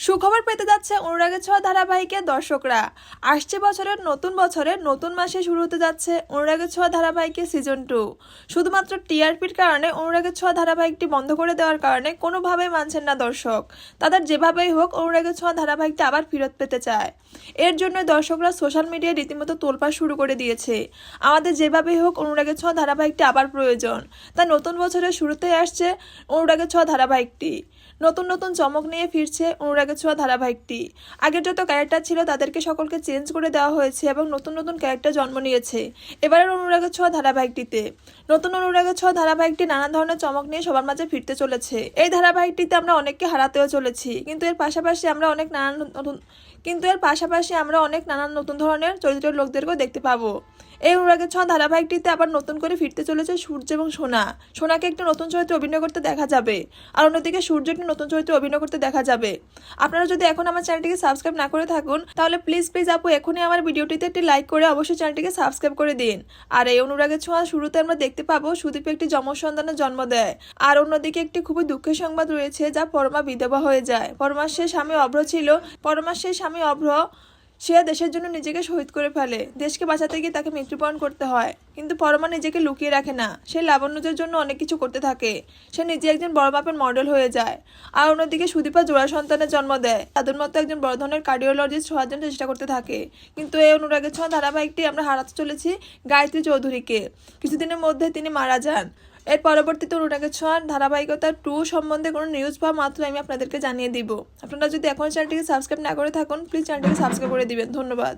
সুখবর পেতে যাচ্ছে অনুরাগের ছোঁয়া ধারাবাহিকের দর্শকরা। আসছে বছরের নতুন বছরের নতুন মাসে শুরু হতে যাচ্ছে অনুরাগের ছোঁয়া ধারাবাহিকের সিজন টু শুধুমাত্র টিআরপির কারণে অনুরাগের ছোঁয়া ধারাবাহিকটি বন্ধ করে দেওয়ার কারণে কোনোভাবেই মানছেন না দর্শক। তাদের যেভাবেই হোক অনুরাগের ছোঁয়া ধারাবাহিকটি আবার ফেরত পেতে চায়। এর জন্য দর্শকরা সোশ্যাল মিডিয়ায় রীতিমতো তোলপাড় শুরু করে দিয়েছে। আমাদের যেভাবেই হোক অনুরাগের ছোঁয়া ধারাবাহিকটি আবার প্রয়োজন। তাই নতুন বছরের শুরুতেই আসছে অনুরাগের ছোঁয়া ধারাবাহিকটি। নতুন নতুন চমক নিয়ে ফিরছে অনুরাগের ছোঁয়া ধারাবাহিকটি। আগের যত ক্যারেক্টার ছিল তাদেরকে সকলকে চেঞ্জ করে দেওয়া হয়েছে এবং নতুন নতুন ক্যারেক্টার জন্ম নিয়েছে। এবারের অনুরাগের ছোঁয়া ধারাবাহিকটিতে। নতুন অনুরাগের ছোঁয়া ধারাবাহিকটি নানা ধরনের চমক নিয়ে সবার মাঝে ফিরতে চলেছে। এই ধারাবাহিকটিতে আমরা অনেককে হারাতেও চলেছি, কিন্তু এর পাশাপাশি আমরা অনেক নানান নতুন কিন্তু এর পাশাপাশি আমরা অনেক নানান নতুন ধরনের চরিত্রের লোকদেরকেও দেখতে পাবো। এই অনুরাগের ছোঁয়া ধারাবাহিকটিতে আবার নতুন করে ফিরতে চলেছে সূর্য এবং সোনা। সোনাকে একটি নতুন চরিত্রে অভিনয় করতে দেখা যাবে। আর অন্যদিকে সূর্য একটি নতুন চরিত্রে অভিনয় করতে দেখা যাবে। আপনারা যদি এখন আমার চ্যানেলটিকে সাবস্ক্রাইব না করে থাকুন, তাহলে প্লিজ প্লিজ আপু, এখনই আমার ভিডিওটিতে একটি লাইক করে অবশ্যই চ্যানেলটিকে সাবস্ক্রাইব করে দিন। আর এই অনুরাগের ছোঁয়া শুরুতে আমরা দেখতে পাবো সুদীপ একটি যমজ সন্তানের জন্ম দেয়। আর অন্যদিকে একটি খুবই দুঃখের সংবাদ রয়েছে যা পরমা বিধবা হয়ে যায়। পরমার সে স্বামী অভ্র ছিল। পরমার সে স্বামী অভ্র সে দেশের জন্য নিজেকে শহীদ করে ফেলে। দেশকে বাঁচাতে গিয়ে তাকে মৃত্যুবরণ করতে হয়। কিন্তু পরমা নিজেকে লুকিয়ে রাখে না। সে লাবণ্যদের জন্য অনেক কিছু করতে থাকে। সে নিজে একজন বড় মাপের মডেল হয়ে যায়। আর অন্যদিকে সুদীপা জোড়া সন্তানের জন্ম দেয়। তাদের মতো একজন বড় ধরনের কার্ডিওলজিস্ট হওয়ার জন্য চেষ্টা করতে থাকে। কিন্তু এই অনুরাগের ছোঁয়া ধারাবাহিকটি আমরা হারাতে চলেছি গায়ত্রী চৌধুরীকে। কিছুদিনের মধ্যে তিনি মারা যান। এর পরবর্তীতে ওটাকে ছোঁয়ার ধারাবাহিকতা টু সম্বন্ধে কোনো নিউজ পাওয়া মাত্র আমি আপনাদেরকে জানিয়ে দিব। আপনারা যদি এখন চ্যানেলটিকে সাবস্ক্রাইব না করে থাকুন প্লিজ চ্যানেলটিকে সাবস্ক্রাইব করে দিবেন। ধন্যবাদ।